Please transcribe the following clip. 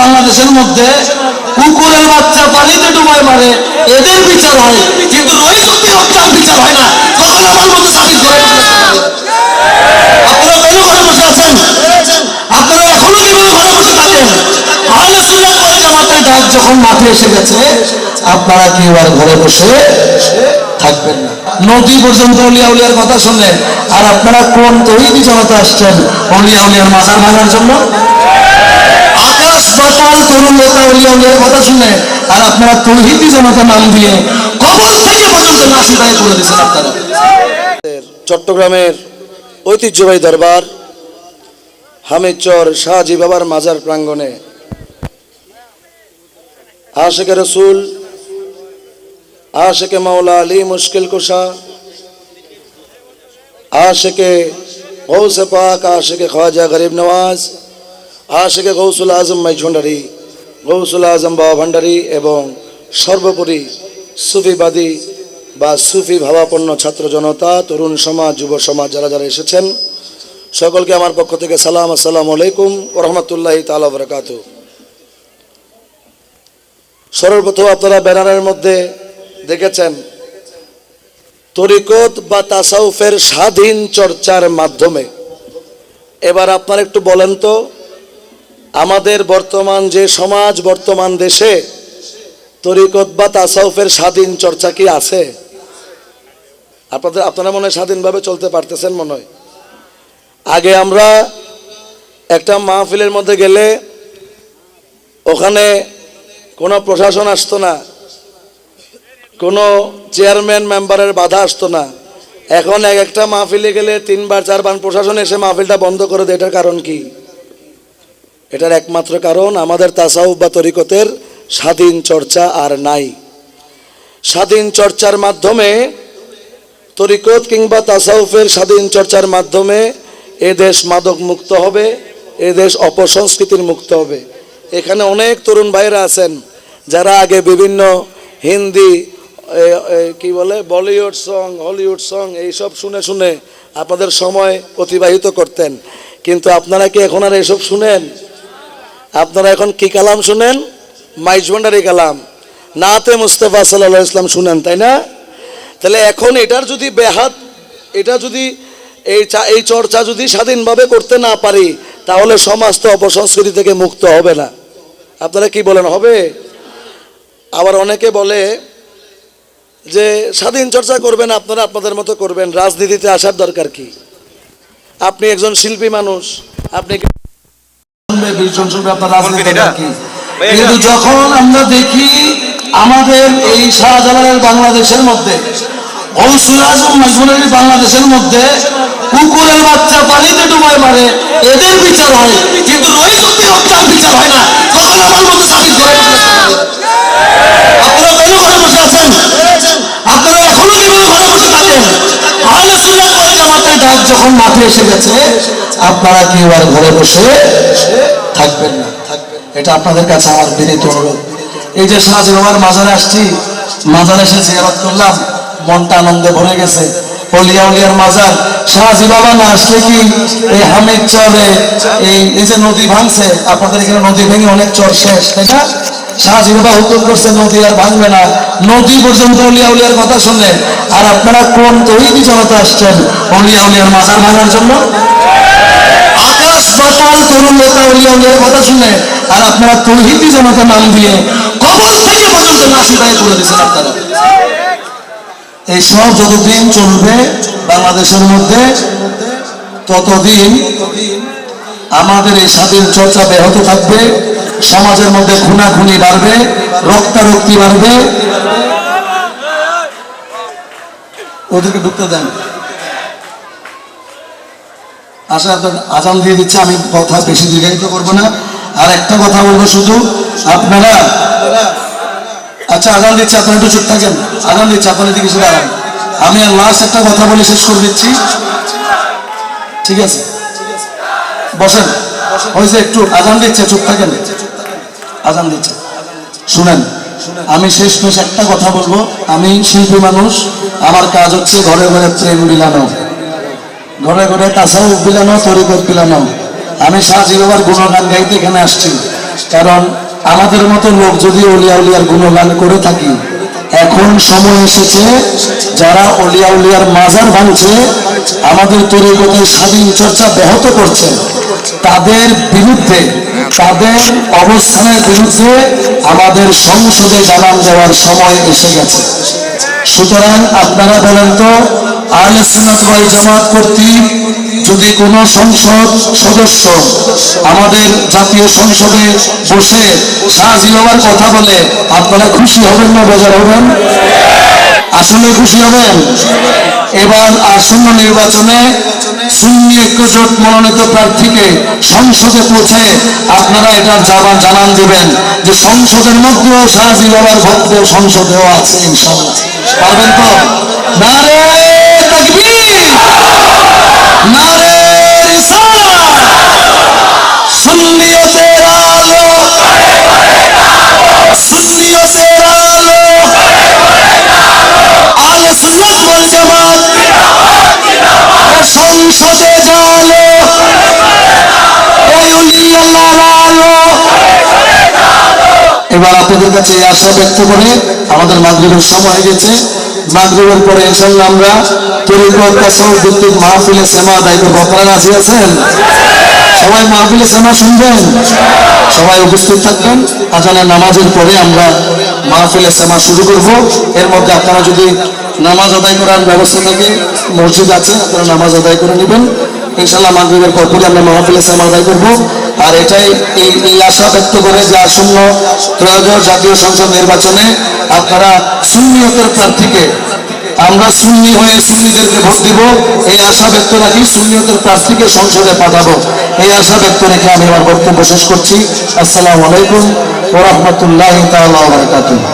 বাংলাদেশের মধ্যে কুকুরের বাচ্চা পানিতে ডুবাই মারে, এদের বিচার হয়। কিন্তু হত্যার বিচার হয় না। তখন আমার মতো আপনারা কেন ঘরে বসে আছেন? আপনারা এখনও কীভাবে ঘরে বসে থাকেন যখন এসে গেছে, আপনারা ঘরে বসে থাকবেন পর্যন্ত কথা আর আপনারা কোন তৈরি জনতা আসছেন অলিয়া উলিয়ার মাজার ভাঙার জন্য? পাতাল তরুণ নেতা কথা শুনে আর আপনারা জনতা নাম দিয়ে কবর থেকে পর্যন্ত করে আপনারা। চট্টগ্রামের ঐতিহ্যবাহী দরবার, হামিদচর শাহজি বাবার মাজার প্রাঙ্গণে আশেকে রসুল আশেকে মাওলা আলী মুশকিল কুশা আশেকে গৌসে পাক আশেকে খাজা গরিব নওয়াজ আশেকে গৌসুল আজম মাইঝন্ডারি গৌসুল আজম বাবা ভান্ডারি এবং সর্বোপরি সুফিবাদী বা সুফি ভাবাপন্ন ছাত্র জনতা, তরুণ সমাজ, যুব সমাজ যারা যারা এসেছেন, সকলকে আমার পক্ষ থেকে সালাম, আসসালামু আলাইকুম রহমতুল্লাহ তালা বরকাত। সর্বপ্রথম আপনারা ব্যানারের মধ্যে দেখেছেন, তরিকত বা তাসাউফের স্বাধীন চর্চার মাধ্যমে। এবার আপনারা একটু বলেন তো আমাদের বর্তমান যে সমাজ, বর্তমান দেশে তরিকত বা তাসাউফের স্বাধীন চর্চা কি আছে? আপনাদের আপনারা মনে হয় স্বাধীনভাবে চলতে পারতেছেন মনে হয়। আগে আমরা একটা মাহফিলের মধ্যে গেলে ওখানে কোনো প্রশাসন আসতো না, কোনো চেয়ারম্যান মেম্বারের বাধা আসতো না। এখন এক একটা মাহফিলে গেলে তিনবার, চারবার প্রশাসন এসে মাহফিলটা বন্ধ করে দেয়। এটার কারণ কি? এটার একমাত্র কারণ আমাদের তাসাউফ বা তরিকতের স্বাধীন চর্চা আর নাই। স্বাধীন চর্চার মাধ্যমে তরিকত কিংবা তাসাউফের স্বাধীন চর্চার মাধ্যমে এ দেশ মাদক মুক্ত হবে, এ দেশ অপসংস্কৃতির মুক্ত হবে। এখানে অনেক তরুণ ভাইরা আছেন যারা আগে বিভিন্ন হিন্দি কি বলে, বলিউড সং, হলিউড সং, এইসব শুনে শুনে আপনাদের সময় অতিবাহিত করতেন। কিন্তু আপনারা কি এখন আর এসব শুনেন? আপনারা এখন কি কালাম শুনেন? মাইজভান্ডারি কালাম। নাতে মুস্তফা সাল্লাহ ইসলাম শুনেন, তাই না? তাহলে এখন এটার যদি বেহাত, এটা যদি এই এই চর্চা যদি স্বাধীনভাবে করতে না পারি, তাহলে সমাজ তো অপসংস্কৃতি থেকে মুক্ত হবে না। আপনারা কি বলেন, হবে? আবার অনেকে বলে যে, স্বাধীন চর্চা করবেন আপনারা, আপনাদের মতো করবেন। রাজনীতিতে আসার দরকার কি? আপনি একজন শিল্পী মানুষ, আপনি শুনবে, বীরজন শুনবে, আপনার রাজনীতি দরকার কি? কিন্তু যখন আমরা দেখি আমাদের এই শাহজালালের বাংলাদেশের মধ্যে গৌসুল আজম মাজমুনারি বাংলাদেশের মধ্যে কুকুরের বাচ্চা পানিতে ডুবাই মারে এদের বিচার হয়। কিন্তু হত্যার বিচার হয় না। তখন আমার মতো সাকিব করে আপনারা কেন ঘরে বসে আছেন। আপনারা এখনও কীভাবে ঘরে বসে থাকেন। যখন মাঠে এসে গেছে আপনারা কেউ আর ঘরে বসে থাকবেন না। এটা আপনাদের কাছে আমার বিনীত অনুরোধ। এই যে বাবার মাজারে আসছি, মাজারে এসে জিয়ারত করলাম, মনটা আনন্দে ভরে গেছে। মাজার বাবা না আসলে কি এই হামিদ এই এই যে নদী ভাঙছে, আপনাদের এখানে নদী ভেঙে অনেক চর শেষ, তাই না? বাবা করছে, নদী আর ভাঙবে না। নদী পর্যন্ত অলিয়া উলিয়ার কথা শুনলেন আর আপনারা কোন তৈরি জনতা আসছেন অলিয়া উলিয়ার মাজার ভাঙার জন্য? আকাশ তরুণ কথা শুনে আর আপনারা তৌহিদি নাম দিয়ে কবর থেকে পর্যন্ত আপনারা। এই সব যতদিন চলবে বাংলাদেশের মধ্যে, ততদিন আমাদের এই স্বাধীন চর্চা ব্যাহত থাকবে, সমাজের মধ্যে খুনাখুনি বাড়বে, রক্তারক্তি বাড়বে। ওদেরকে ঢুকতে দেন। আশা আপনার আজান দিয়ে দিচ্ছে, আমি কথা বেশি দীর্ঘায়িত করব না। আর একটা কথা বলব শুধু, আপনারা আচ্ছা আজান দিচ্ছে, আপনারা একটু চুপ থাকেন। আজান দিচ্ছে, আপনারা দিকে শুনে আরাম আমি লাস্ট একটা কথা বলে শেষ করে দিচ্ছি। ঠিক আছে? বসেন। হয়েছে একটু আজান দিচ্ছে, চুপ থাকেন। আজান দিচ্ছে। শুনেন, আমি শেষ মেশ একটা কথা বলব। আমি শিল্পী মানুষ, আমার কাজ হচ্ছে ঘরে ঘরে প্রেম বিলানো ঘরে ঘরে তাসাউফ বিলানো তরিকত বিলানো আমি। শাহজি বাবার গুণগান গাইতে এখানে আসছি। কারণ আমাদের মতো লোক যদি অলিয়া উলিয়ার গুণগান করে থাকি, এখন সময় এসেছে যারা অলিয়া উলিয়ার মাজার ভাঙছে আমাদের তরিকতের স্বাধীন চর্চা ব্যাহত করছে। তাদের বিরুদ্ধে, তাদের অবস্থানের বিরুদ্ধে আমাদের সংসদে জানান দেওয়ার সময় এসে গেছে। সুতরাং আপনারা বলেন তো আহলে সুন্নাত ওয়াল জামাত কর্তৃক যদি কোন সংসদ সদস্য আমাদের জাতীয় সংসদে বসে শাহজি বাবার কথা বলে, আপনারা খুশি হবেন না বেজার হবেন? আসলে খুশি হবেন? এবার আসন্ন নির্বাচনে সুন্নি ঐক্যজোট মনোনীত প্রার্থীকে সংসদে পৌঁছে আপনারা এটার জানা জানান দেবেন যে সংসদের মধ্যেও শাহজি বাবার ভক্ত সংসদেও আছে ইনশাআল্লাহ পারবেন তো? নারে সংসদে জালো। এবার আপনাদের কাছে আশা ব্যক্ত করে আমাদের মাগরিবের সময় গেছে। মাগরিবের পরে ইনশাল্লাহ আমরা তরিকত তাসাউফ ভিত্তিক মাহফিলে সেমা দায়িত্ব বকরা রাজি আছেন? সবাই মাহফিলে সেমা শুনবেন? সবাই উপস্থিত থাকবেন। আজানের নামাজের পরে আমরা মাহফিলে সেমা শুরু করব। এর মধ্যে আপনারা যদি নামাজ আদায় করার ব্যবস্থা থাকে, মসজিদ আছে, আপনারা নামাজ আদায় করে নেবেন। ইনশাল্লাহ মাগরিবের পরপরই আমরা মাহফিলে সেমা আদায় করব। আর এটাই এই আশা ব্যক্ত করে যে আসন্ন ত্রয়োদশ জাতীয় সংসদ নির্বাচনে আপনারা সুন্নিয়তের প্রার্থীকে, আমরা সুন্নি হয়ে সুন্নিদেরকে ভোট দিব। এই আশা ব্যক্ত রাখি সুন্নিয়তের প্রার্থীকে সংসদে পাঠাবো। এই আশা ব্যক্ত রেখে আমি আমার বক্তব্য শেষ করছি। আসসালামু আলাইকুম ওরহমতুল্লাহ বারাকাতুহু।